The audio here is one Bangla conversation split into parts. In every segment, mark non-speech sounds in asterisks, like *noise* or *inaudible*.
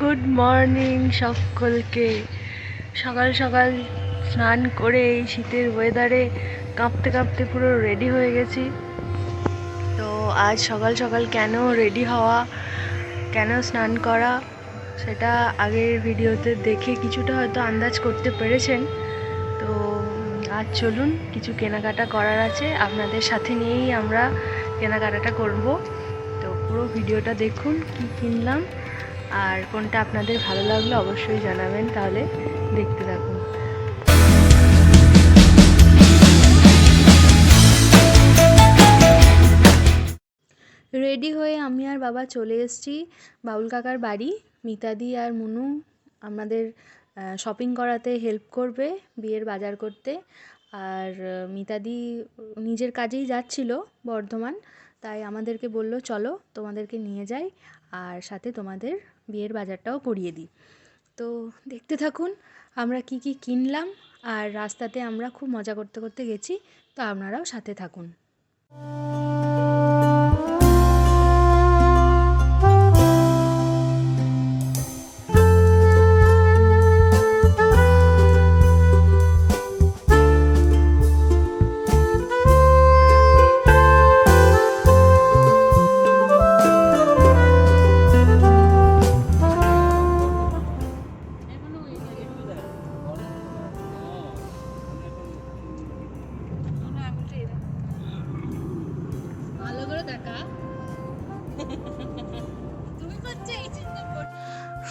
গুড মর্নিং সকলকে। সকাল সকাল স্নান করে এই শীতের ওয়েদারে কাঁপতে কাঁপতে পুরো রেডি হয়ে গেছি। তো আজ সকাল সকাল কেন রেডি হওয়া, কেন স্নান করা, সেটা আগের ভিডিওতে দেখে কিছুটা হয়তো আন্দাজ করতে পেরেছেন। তো আজ চলুন, কিছু কেনাকাটা করার আছে। আপনাদের সাথে নিয়েই আমরা কেনাকাটাটা করব। তো পুরো ভিডিওটা দেখুন, কি কিনলাম। আর কোনটা আপনাদের ভালো লাগল অবশ্যই জানাবেন তাহলে। দেখতে থাকুন রেডি হয়ে আমি আর বাবা চলে এসেছি বাউল কাকার বাড়ি। মিতাদি আর মুনু আমাদের শপিং করাতে হেল্প করবে বিয়ের বাজার করতে। আর মিতাদি নিজের কাজেই যাচ্ছিল বর্ধমান, তাই আমাদেরকে বলল, চলো তোমাদেরকে নিয়ে যাই, আর সাথে তোমাদের বিয়ের বাজারটাও করিয়ে দিই। তো দেখতে থাকুন, আমরা কি কি কিনলাম আর রাস্তাতে আমরা খুব মজা করতে করতে গেছি, তো আপনারাও সাথে থাকুন।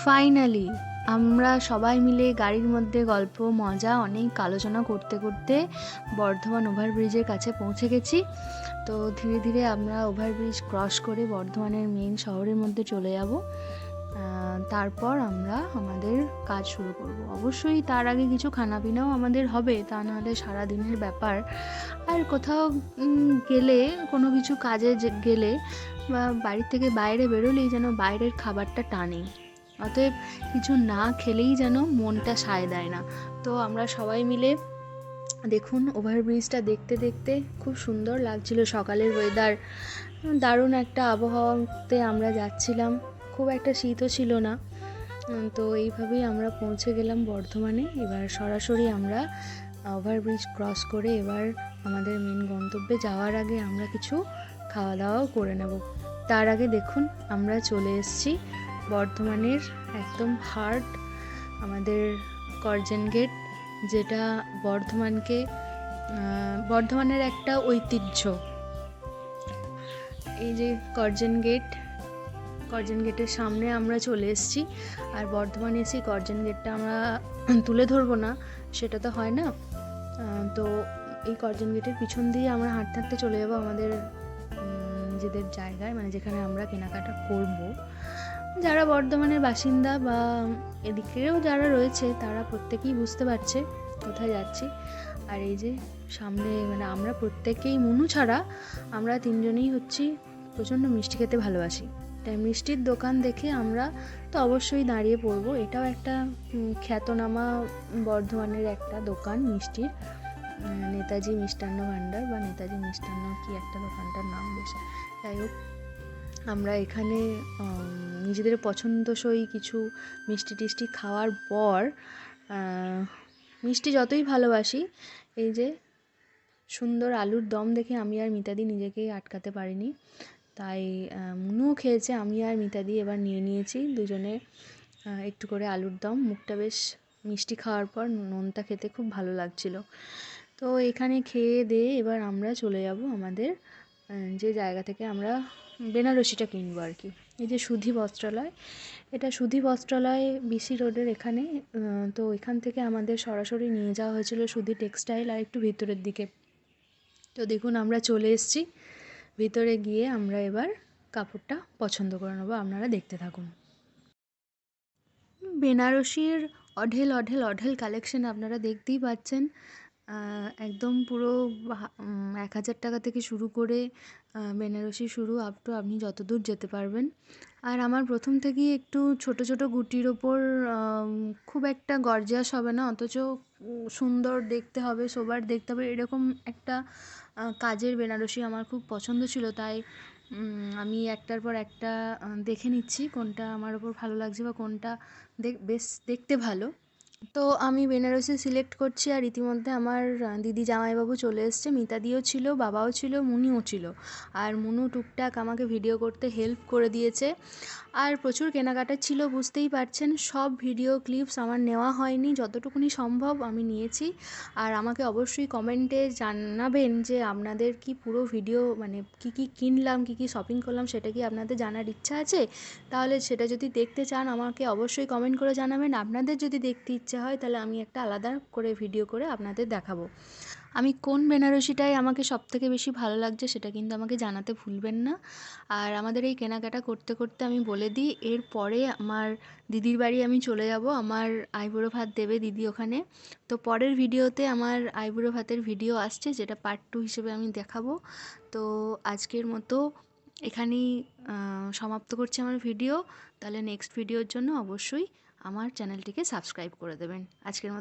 ফাইনালি *laughs* আমরা সবাই মিলে গাড়ির মধ্যে গল্প, মজা, অনেক আলোচনা করতে করতে বর্ধমান ওভারব্রিজের কাছে পৌঁছে গেছি। তো ধীরে ধীরে আমরা ওভারব্রিজ ক্রস করে বর্ধমানের মেন শহরের মধ্যে চলে যাব। তারপর আমরা আমাদের কাজ শুরু করব। অবশ্যই তার আগে কিছু খানাপিনাও আমাদের হবে, তা নাহলে সারাদিনের ব্যাপার। আর কোথাও গেলে, কোনো কিছু কাজে গেলে, বা বাড়ির থেকে বাইরে বেরোলেই যেন বাইরের খাবারটা টানে। অতএব কিছু না খেলেই যেন মনটা সায় দেয় না। তো আমরা সবাই মিলে দেখুন, ওভারব্রিজটা দেখতে দেখতে খুব সুন্দর লাগছিল সকালের ওয়েদার দারুণ একটা আবহাওয়াতে আমরা যাচ্ছিলাম। খুব একটা শীতও ছিল না। তো এইভাবেই আমরা পৌঁছে গেলাম বর্ধমানে। এবার সরাসরি আমরা ওভারব্রিজ ক্রস করে এবার আমাদের মেন গন্তব্যে যাওয়ার আগে আমরা কিছু খাওয়া দাওয়াও করে নেব। তার আগে দেখুন, আমরা চলে এসেছি বর্ধমানের একদম হার্ট আমাদের করজেন গেট যেটা বর্ধমানকে বর্ধমানের একটা ঐতিহ্য। এই যে করজেন গেট করজেন গেটের সামনে আমরা চলে এসেছি। আর বর্ধমানে এসে করজেন গেটটা আমরা *clears throat* তুলে ধরবো না, সেটা তো হয় না। তো এই করজন গেটের পিছন দিয়ে আমরা হাঁটতে হাঁটতে চলে যাব আমাদের নিজেদের জায়গায় মানে যেখানে আমরা কেনাকাটা করব। যারা বর্ধমানের বাসিন্দা বা এদিকেও যারা রয়েছে, তারা প্রত্যেকেই বুঝতে পারছে কোথায় যাচ্ছি। আর এই যে সামনে মানে আমরা প্রত্যেকেই মনু ছাড়া আমরা তিনজনেই হচ্ছি প্রচণ্ড মিষ্টি খেতে ভালোবাসি। তাই মিষ্টির দোকান দেখে আমরা তো অবশ্যই দাঁড়িয়ে পড়ব। এটাও একটা খ্যাতনামা বর্ধমানের একটা দোকান মিষ্টির। নেতাজি মিষ্টান্ন ভাণ্ডার বা নেতাজি মিষ্টান্ন কি একটা দোকানটার নাম বেশ যাই হোক, আমরা এখানে নিজেদের পছন্দসই কিছু মিষ্টি টিষ্টি খাওয়ার পর মিষ্টি যতই ভালোবাসি, এই যে সুন্দর আলুর দম দেখে আমি আর মিতাদি নিজেকেই আটকাতে পারিনি। তাই মুনুও খেয়েছে, আমি আর মিতাদি এবার নিয়ে নিয়েছি দুজনে একটু করে আলুর দম, মুখটা বেশ মিষ্টি খাওয়ার পর নোনতা খেতে খুব ভালো লাগছিল। তো এখানে খেয়ে দিয়ে এবার আমরা চলে যাব আমাদের যে জায়গা থেকে আমরা বেনারসিটা কিনবো আর কি। এই যে সুধি বস্ত্রালয়, এটা সুধি বস্ত্রালয় বিসি রোডের এখানে তো এখান থেকে আমাদের সরাসরি নিয়ে যাওয়া হয়েছিল সুধি টেক্সটাইল আর একটু ভিতরের দিকে। তো দেখুন আমরা চলে এসেছি। ভিতরে গিয়ে আমরা এবার কাপড়টা পছন্দ করে নেব, আপনারা দেখতে থাকুন। বেনারসির অঢেল অঢেল অঢেল কালেকশন আপনারা দেখতেই পাচ্ছেন। একদম পুরো এক হাজার টাকা থেকে শুরু করে বেনারসি শুরু আপ টু আপনি যতদূর যেতে পারবেন। আর আমার প্রথম থেকেই একটু ছোট ছোট গুটির ওপর খুব একটা গর্জিয়াস হবে না, অথচ সুন্দর দেখতে হবে, সোবার দেখতে হবে, এরকম একটা কাজের বেনারসি আমার খুব পছন্দ ছিল, তাই আমি একটার পর একটা দেখে নিচ্ছি কোনটা আমার ওপর ভালো লাগছে বা কোনটা দেখ বেশ দেখতে ভালো। তো আমি বেনারসি সিলেক্ট করছি আর ইতিমধ্যে আমার দিদি জামাইবাবু চলে এসছে। মিতাদিও ছিল, বাবাও ছিল, মুনিও ছিল। আর মুনু টুকটাক আমাকে ভিডিও করতে হেল্প করে দিয়েছে। আর প্রচুর কেনাকাটা ছিল, বুঝতেই পারছেন। সব ভিডিও ক্লিপস আমার নেওয়া হয়নি। যতটুকুনি সম্ভব আমি নিয়েছি। আর আমাকে অবশ্যই কমেন্টে জানাবেন যে আপনাদের কি পুরো ভিডিও মানে কি কি কিনলাম, কি কি শপিং করলাম, সেটা কি আপনাদের জানার ইচ্ছা আছে? তাহলে সেটা যদি দেখতে চান, আমাকে অবশ্যই কমেন্ট করে জানাবেন। আপনাদের যদি দেখতে ইচ্ছে হয়, তাহলে আমি একটা আলাদা করে ভিডিও করে আপনাদের দেখাবো। আমি কোন বেনারসিটাই আমাকে সবথেকে বেশি ভালো লাগছে সেটা কিন্তু আমাকে জানাতে ভুলবেন না। আর আমাদের এই কেনাকাটা করতে করতে আমি বলে দিই এরপরে আমার দিদির বাড়ি আমি চলে যাব, আমার আইবুড়ো ভাত দেবে দিদি ওখানে। তো পরের ভিডিওতে আমার আইবুড়ো ভাতের ভিডিও আসছে, যেটা পার্ট টু হিসেবে আমি দেখাবো। তো আজকের মতো এখানেই সমাপ্ত করছি আমার ভিডিও তাহলে নেক্সট ভিডিওর জন্য অবশ্যই আমার চ্যানেলটিকে সাবস্ক্রাইব করে দেবেন। আজকের মতো